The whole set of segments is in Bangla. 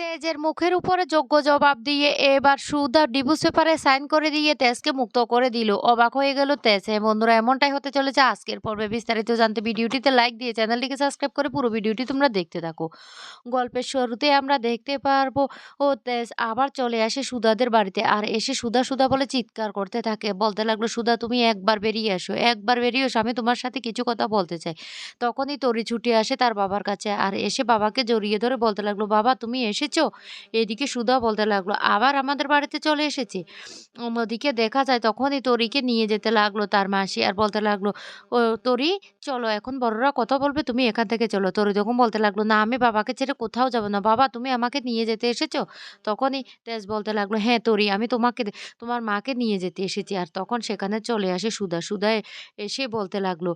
তেজের মুখের উপরে যোগ্য জবাব দিয়ে এবার সুদা ডিভোর্স পেপারে সাইন করে দিয়ে তেজকে মুক্ত করে দিল। অবাক হয়ে গেল তেজ। হ্যাঁ বন্ধুরা, এমনটাই হতে চলেছে আজকের পর্বে। বিস্তারিত জানতে ভিডিওটিতে লাইক দিয়ে চ্যানেলটিকে সাবস্ক্রাইব করে পুরো ভিডিওটি তোমরা দেখতে থাকো। গল্পের শুরুতে আমরা দেখতে পারব, ও তেজ আবার চলে আসে সুদাদের বাড়িতে আর এসে সুদা সুদা বলে চিৎকার করতে থাকে। বলতে লাগল সুদা তুমি একবার বেরিয়ে আসো একবার বেরিয়ে এসো, আমি তোমার সাথে কিছু কথা বলতে চাই। তখনই তরি ছুটে আসে তার বাবার কাছে আর এসে বাবাকে জড়িয়ে ধরে বলতে লাগল, বাবা, তুমি এসেছ এদিকে সুধা বলতে লাগল, আবার আমাদের বাড়িতে চলে এসেছে। ওদিকে দেখা যায় তখনই তরিকে নিয়ে যেতে লাগল তার মাসি আর বলতে লাগল, ও, তরি চলো, এখন বড়রা কথা বলবে, তুমি এখান থেকে চলো। তরি যখন বলতে লাগল, না, আমি বাবাকে ছেড়ে কোথাও যাব না। বাবা, তুমি আমাকে নিয়ে যেতে এসেছ? তখনই তেজ বলতে লাগল হ্যাঁ তরি আমি তোমাকে তোমার মাকে নিয়ে যেতে এসেছি। আর তখন সেখানে চলে আসে সুধা। সুধা এসে বলতে লাগল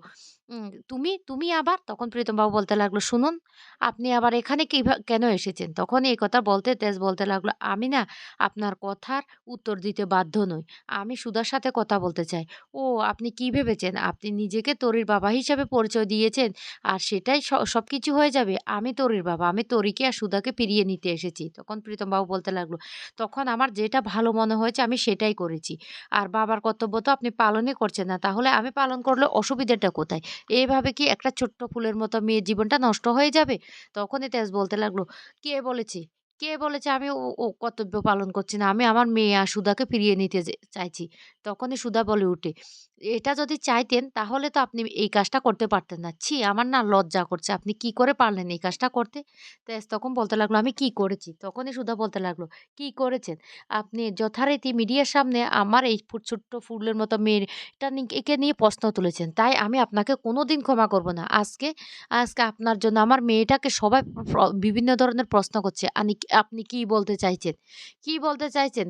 তুমি তুমি আবার? তখন প্রীতমবাবু বলতে লাগল, শুনুন, আপনি আবার এখানে কি কেন এসেছেন? তখন এই কথা বলতে তেজ বলতে লাগল, আমি না আপনার কথার উত্তর দিতে বাধ্য নই। আমি সুধার সাথে কথা বলতে চাই। ও, আপনি কি ভেবেছেন? আপনি নিজেকে তরির বাবা হিসাবে পরিচয় দিয়েছেন। আর সেটাই সব কিছু হয়ে যাবে। আমি তরির বাবা, আমি তরিকে আর সুধাকে ফিরিয়ে নিতে এসেছি। তখন প্রীতমবাবু বলতে লাগল, তখন আমার যেটা ভালো মনে হয়েছে আমি সেটাই করেছি। আর বাবার কর্তব্য তো আপনি পালনই করছেন না। তাহলে আমি পালন করলে অসুবিধাটা কোথায়? এভাবে কি একটা ছোট্ট ফুলের মতো মেয়ের জীবনটা নষ্ট হয়ে যাবে? তখনই তেজ বলতে লাগল, কে বলেছে? কে বলেছে আমি ও ও কর্তব্য পালন করছি না, আমি আমার মেয়ে আর সুধাকে ফিরিয়ে নিতে যে- চাইছি। তখনই সুধা বলে উঠে, এটা যদি চাইতেন তাহলে তো আপনি এই কাজটা করতে পারতেন না। ছি, আমার না লজ্জা করছে, আপনি কি করে পারলেন এই কাজটা করতে? তেজ তখন বলতে লাগল, আমি কি করেছি? তখনই সুধা বলতে লাগল, কি করেছেন? আপনি যথারীতি মিডিয়ার সামনে আমার এই ছোট্ট ফুলের মতো মেয়েটা নি- একে নিয়ে প্রশ্ন তুলেছেন। তাই আমি আপনাকে কোনোদিন ক্ষমা করব না। আজকে আজকে আপনার জন্য আমার মেয়েটাকে সবাই বিভিন্ন ধরনের প্রশ্ন করছে। আনি আপনি কি বলতে চাইছেন? কি বলতে চাইছেন?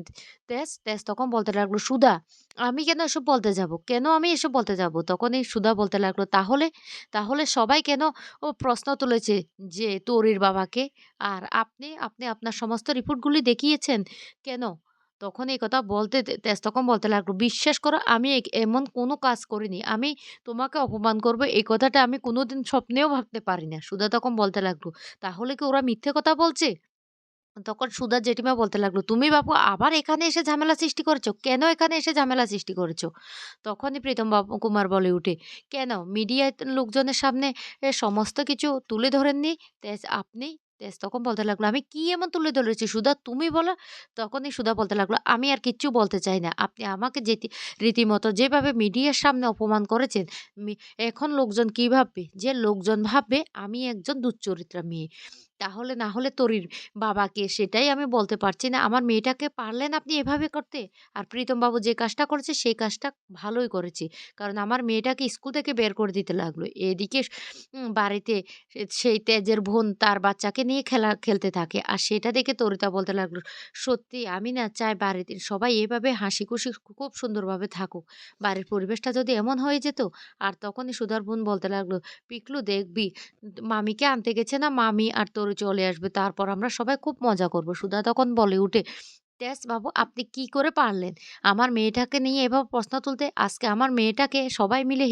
তেজ তেজ তখন বলতে লাগল, সুধা, আমি কেন এসব বলতে যাব? কেন আমি এসব বলতে যাব? তখন এই সুধা বলতে লাগল, তাহলে তাহলে সবাই কেন ও প্রশ্ন তুলেছে যে তোরির বাবাকে? আর আপনি আপনি আপনার সমস্ত রিপোর্টগুলি দেখিয়েছেন কেন? তখন এই কথা বলতে তেজ তখন বলতে লাগল, বিশ্বাস করো, আমি এমন কোনো কাজ করিনি। আমি তোমাকে অপমান করব, এই কথাটা আমি কোনোদিন স্বপ্নেও ভাবতে পারি না। সুধা তখন বলতে লাগল, তাহলে কি ওরা মিথ্যে কথা বলছে? তখন সুধা জেঠিমা বলতে লাগল, তুমি বাপু আবার এখানে এসে ঝামেলা সৃষ্টি করেছ? কেন এখানে এসে ঝামেলা সৃষ্টি করেছ? তখনই প্রীতম কুমার বলে উঠে, কেন? মিডিয়ায় লোকজনের সামনে সমস্ত কিছু তুলে ধরেননি? তেজ আপনি? তেজ তখন বলতে লাগল, আমি কি এমন তুলে ধরেছি? সুধা, তুমি বলো? তখনই সুধা বলতে লাগল, আমি আর কিচ্ছু বলতে চাই না। আপনি আমাকে যেটি রীতিমতো যেভাবে মিডিয়ার সামনে অপমান করেছেন এখন লোকজন কি ভাববে? যে লোকজন ভাববে, আমি একজন দুশ্চরিত্রা মেয়ে। তাহলে না হলে তরির বাবাকে সেটাই আমি বলতে পারছি না। আমার মেয়েটাকে পারলেন আপনি এভাবে করতে? আর প্রীতমবাবু যে কাজটা করেছে সেই কাজটা ভালোই করেছে। কারণ আমার মেয়েটাকে স্কুল থেকে বের করে দিতে লাগল। এদিকে বাড়িতে সেই তেজের বোন তার বাচ্চাকে নিয়ে খেলা খেলতে থাকে। আর সেটা দেখে তরিতা বলতে লাগল, "সত্যি আমি না চাই বাড়িতে সবাই এভাবে হাসি খুশি খুব সুন্দরভাবে থাকুক। বাড়ির পরিবেশটা যদি এমন হয়ে যেত" আর তখনই সুধার বোন বলতে লাগল, "পিকলু দেখবি মামিকে আনতে গেছে না মামি আর তোর চলে আসবে। তারপর আমরা সবাই খুব মজা করব। সুধা তখন বলে উঠে, "তেজ বাবু আপনি কি করে পারলেন? আমার মেয়েটাকে নিয়ে এভাবে প্রশ্ন তুলতে? আজকে আমার মেয়েটাকে সবাই মিলে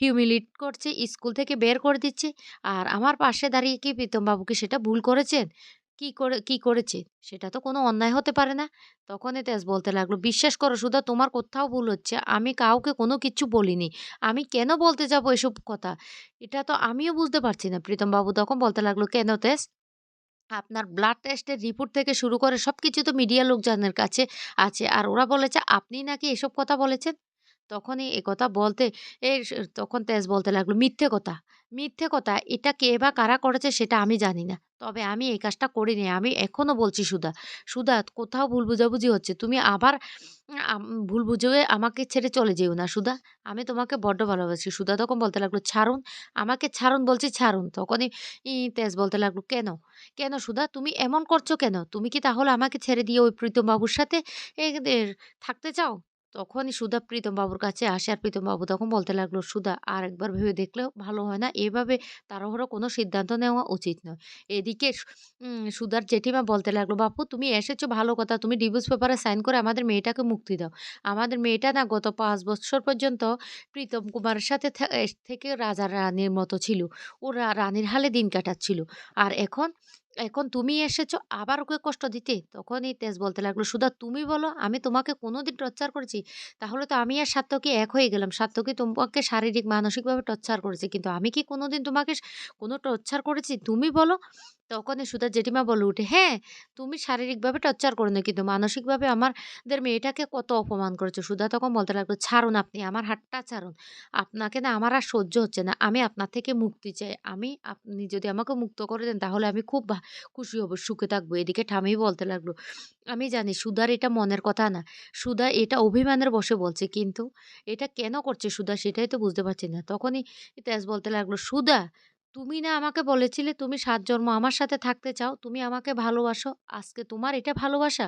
হিউমিলিট করছে, স্কুল থেকে বের করে দিচ্ছে। আর আমার পাশে দাঁড়িয়ে কি প্রীতমবাবু কি সেটা ভুল করেছেন? কি করে কি করেছে? সেটা তো কোনো অন্যায় হতে পারে না।" তখনই তেজ বলতে লাগল, "বিশ্বাস করো সুধা তোমার কোথাও ভুল হচ্ছে। আমি কাউকে কোনো কিছু বলিনি। আমি কেন বলতে যাব এসব কথা? এটা তো আমিও বুঝতে পারছি না।" প্রীতম বাবু তখন বলতে লাগল, "কেন তেজ? আপনার ব্লাড টেস্টের রিপোর্ট থেকে শুরু করে সব কিছু তো মিডিয়া লোকজনের কাছে আছে। আর ওরা বলেছে আপনি নাকি এসব কথা বলেছেন। তখনই এ কথা বলতে এ তখন তেজ বলতে লাগল, "মিথ্যে কথা, মিথ্যে কথা। এটা কে বা কারা করেছে সেটা আমি জানি না। তবে আমি এই কাজটা করিনি। আমি এখনও বলছি সুধা, সুধা কোথাও ভুল বুঝাবুঝি হচ্ছে। তুমি আবার ভুল বুঝে আমাকে ছেড়ে চলে যেও না সুধা। আমি তোমাকে বড্ড ভালোবাসি।" সুধা তখন বলতে লাগল, "ছাড়ুন, আমাকে ছাড়ুন বলছি ছাড়ুন।" তখনই তেজ বলতে লাগল, "কেন? কেন সুধা তুমি এমন করছ কেন? তুমি কি তাহলে আমাকে ছেড়ে দিয়ে ওই প্রীতম বাবুর সাথে থাকতে চাও?" তখনই সুধা প্রীতম বাবুর কাছে আসে আর প্রীতম বাবু তখন বলতে লাগল, "সুধা আর একবার ভেবে দেখলেও ভালো হয় না? এভাবে তাড়াহুড়ো কোনো সিদ্ধান্ত নেওয়া উচিত নয়।" এদিকে সুধার জেঠিমা বলতে লাগল, "বাপু তুমি এসেছ ভালো কথা। তুমি ডিভোর্স পেপারে সাইন করে আমাদের মেয়েটাকে মুক্তি দাও। আমাদের মেয়েটা না গত পাঁচ বছর পর্যন্ত প্রীতম কুমারের সাথে থেকে রাজা রানীর মতো ছিল। ও রানীর হালে দিন কাটাচ্ছিল। আর এখন এখন তুমি এসেছ আবার ওকে কষ্ট দিতে? তখনই তেজ বলতে লাগল, "সুধা তুমি বলো আমি তোমাকে কোনোদিন টর্চার করেছি? তাহলে তো আমি আর সার্থকী এক হয়ে গেলাম। সার্থকী তোমাকে শারীরিক মানসিকভাবে টর্চার করেছে। কিন্তু আমি কি কোনোদিন তোমাকে কোনো টর্চার করেছি? তুমি বলো?" তখনই সুধার জেঠিমা বলে উঠে, "হ্যাঁ, তুমি শারীরিকভাবে টর্চার করো না কিন্তু মানসিকভাবে আমাদের মেয়েটাকে কত অপমান করেছ।" সুধা তখন বলতে লাগল, "ছাড়ুন আপনি আমার হাতটা ছাড়ুন। আপনাকে না আমার আর সহ্য হচ্ছে না। আমি আপনার থেকে মুক্তি চাই। আমি আপনি যদি আমাকে মুক্ত করে দেন তাহলে আমি খুব খুশি হব, সুখে থাকব। এদিকে ঠাম্মি বলতে লাগল, "আমি জানি সুধার এটা মনের কথা না। সুধা এটা অভিমানের বশে বলছে। কিন্তু এটা কেন করছে সুধা সেটাই তো বুঝতে পারছি না।" তখনই তেজ বলতে লাগল, "সুধা, তুমি না আমাকে বলেছিলে তুমি সাত জন্ম আমার সাথে থাকতে চাও, তুমি আমাকে ভালোবাসো। আজকে তোমার এটা ভালোবাসা?"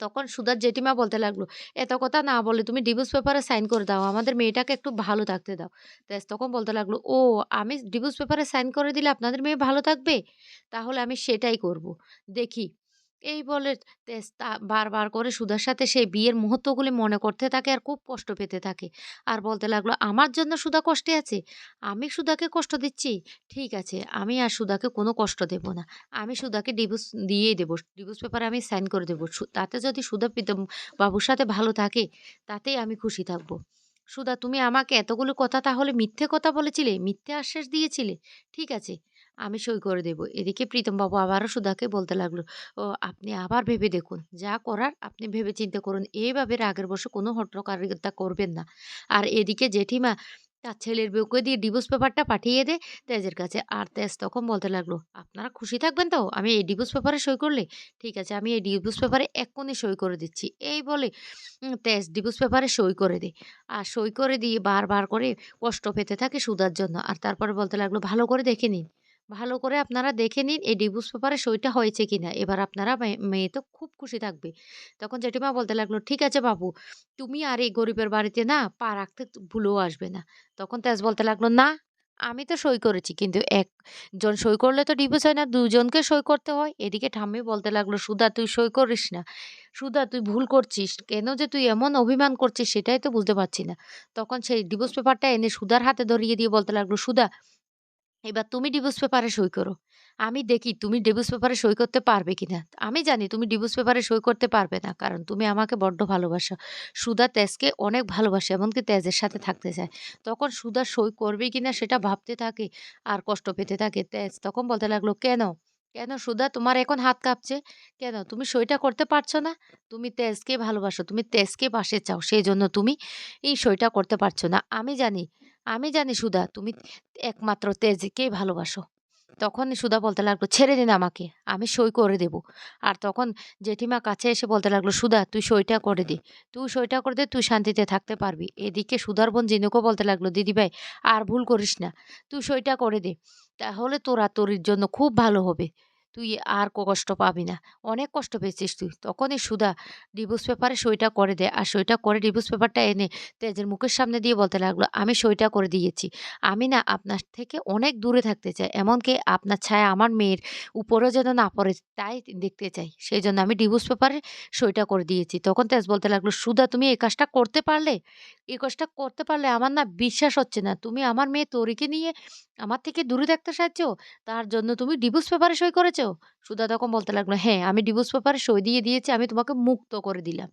তখন সুধার জেঠিমা বলতে লাগল, "এত কথা না বলে তুমি ডিভোর্স পেপারে সাইন করে দাও। আমাদের মেয়েটাকে একটু ভালো থাকতে দাও।" তেজ তখন বলতে লাগল, "ও আমি ডিভোর্স পেপারে সাইন করে দিলে আপনাদের মেয়ে ভালো থাকবে? তাহলে আমি সেটাই করব। দেখি।" এই বলে তা বারবার করে সুধার সাথে সেই বিয়ের মুহূর্তগুলি মনে করতে থাকে আর খুব কষ্ট পেতে থাকে। আর বলতে লাগল, "আমার জন্য সুধা কষ্টে আছে? আমি সুধাকে কষ্ট দিচ্ছি? ঠিক আছে, আমি আর সুধাকে কোনো কষ্ট দেব না। আমি সুধাকে ডিভোর্স দিয়েই দেবো ডিভোর্স পেপারে আমি সাইন করে দেবো তাতে যদি সুধা প্রীতম বাবুর সাথে ভালো থাকে, তাতেই আমি খুশি থাকব সুধা তুমি আমাকে এতগুলো কথা তাহলে মিথ্যে কথা বলেছিলে? মিথ্যে আশ্বাস দিয়েছিলে? ঠিক আছে, আমি সই করে দেব।" এদিকে প্রীতমবাবু আবারও সুধাকে বলতে লাগল, "ও আপনি আবার ভেবে দেখুন। যা করার আপনি ভেবে চিন্তা করুন। এইভাবে রাগের বসে কোনো হট্টকারিতা করবেন না।" আর এদিকে জেঠিমা তার ছেলের বউকে দিয়ে ডিভোর্স পেপারটা পাঠিয়ে দে তেজের কাছে। আর তেজ তখন বলতে লাগল, "আপনারা খুশি থাকবেন তো? আমি এই ডিভোর্স পেপারে সই করলে? ঠিক আছে, আমি এই ডিভোর্স পেপারে এক্ষুনি সই করে দিচ্ছি।" এই বলে তেজ ডিভোর্স পেপারে সই করে দেয়। আর সই করে দিয়ে বারবার করে কষ্ট পেতে থাকে সুধার জন্য। আর তারপরে বলতে লাগল, "ভালো করে দেখে নিন। ভালো করে আপনারা দেখে নিন এই ডিভোর্স পেপারে সইটা হয়েছে কিনা। এবার আপনারা মেয়ে তো খুব খুশি থাকবে।" তখন জেঠিমা বলতে লাগল, "ঠিক আছে বাবু, তুমি আর এই গরিবের বাড়িতে না পা রাখতে ভুলেও আসবে না।" তখন তেজ বলতে লাগল, "না, আমি তো সই করেছি। কিন্তু একজন সই করলে তো ডিভোর্স হয় না, দুজনকে সই করতে হয়।" এদিকে ঠাম্মি বলতে লাগল, "সুধা তুই সই করিস না। সুধা তুই ভুল করছিস। কেন যে তুই এমন অভিমান করছিস সেটাই তো বুঝতে পারছি না।" তখন সেই ডিভোর্স পেপারটা এনে সুধার হাতে ধরিয়ে দিয়ে বলতে লাগল, "সুধা, এবার তুমি ডিভোর্স পেপারে সই করো। আমি দেখি তুমি ডিভোর্স পেপারে সই করতে পারবে কিনা। আমি জানি তুমি ডিভোর্স পেপারে সই করতে পারবে না। কারণ তুমি আমাকে বড্ড ভালোবাসো। সুধা তেজকে অনেক ভালোবাসে। এমনকি তেজের সাথে থাকতে চায়। তখন সুধা সই করবে কি না সেটা ভাবতে থাকে আর কষ্ট পেতে থাকে। তেজ তখন বলতে লাগল, "কেন? কেন সুধা তোমার এখন হাত কাঁপছে? কেন? তুমি সইটা করতে পারছ না? তুমি তেজকে ভালোবাসো। তুমি তেজকে পাশে চাও। সেই জন্য তুমি এই সইটা করতে পারছ না। আমি জানি, আমি জানি সুধা তুমি একমাত্র তেজকেই ভালোবাসো।" তখন সুধা বলতে লাগল, "ছেড়ে দিন আমাকে। আমি সই করে দেব।" আর তখন জেঠিমা কাছে এসে বলতে লাগল, "সুধা তুই সইটা করে দে। তুই সইটা করে দে, তুই শান্তিতে থাকতে পারবি।" এদিকে সুধার বোন জিনুকে বলতে লাগল, "দিদিভাই আর ভুল করিস না। তুই সইটা করে দে। তাহলে তোর তোরির জন্য খুব ভালো হবে। তুই আর কষ্ট পাবি না। অনেক কষ্ট পেয়েছিস তুই।" তখনই সুধা ডিভোর্স পেপারে সইটা করে দেয়। আর সইটা করে ডিভোর্স পেপারটা এনে তেজের মুখের সামনে দিয়ে বলতে লাগল, "আমি সইটা করে দিয়েছি। আমি না আপনার থেকে অনেক দূরে থাকতে চাই। এমনকি আপনার ছায়া আমার মেয়ের উপরেও যেন না পড়ে তাই দেখতে চাই। সেই জন্য আমি ডিভোর্স পেপারে সইটা করে দিয়েছি।" তখন তেজ বলতে লাগল, "সুধা তুমি এই কাজটা করতে পারলে? এই কাজটা করতে পারলে আমার না বিশ্বাস হচ্ছে না। তুমি আমার মেয়ে তরিকে নিয়ে আমার থেকে দূরে থাকতে চাচ্ছ? তার জন্য তুমি ডিভোর্স পেপারে সই করেছ?" সুধা তখন বলতে লাগল, "হ্যাঁ, আমি ডিভোর্স পেপার সই দিয়ে দিয়েছি। আমি তোমাকে মুক্ত করে দিলাম।"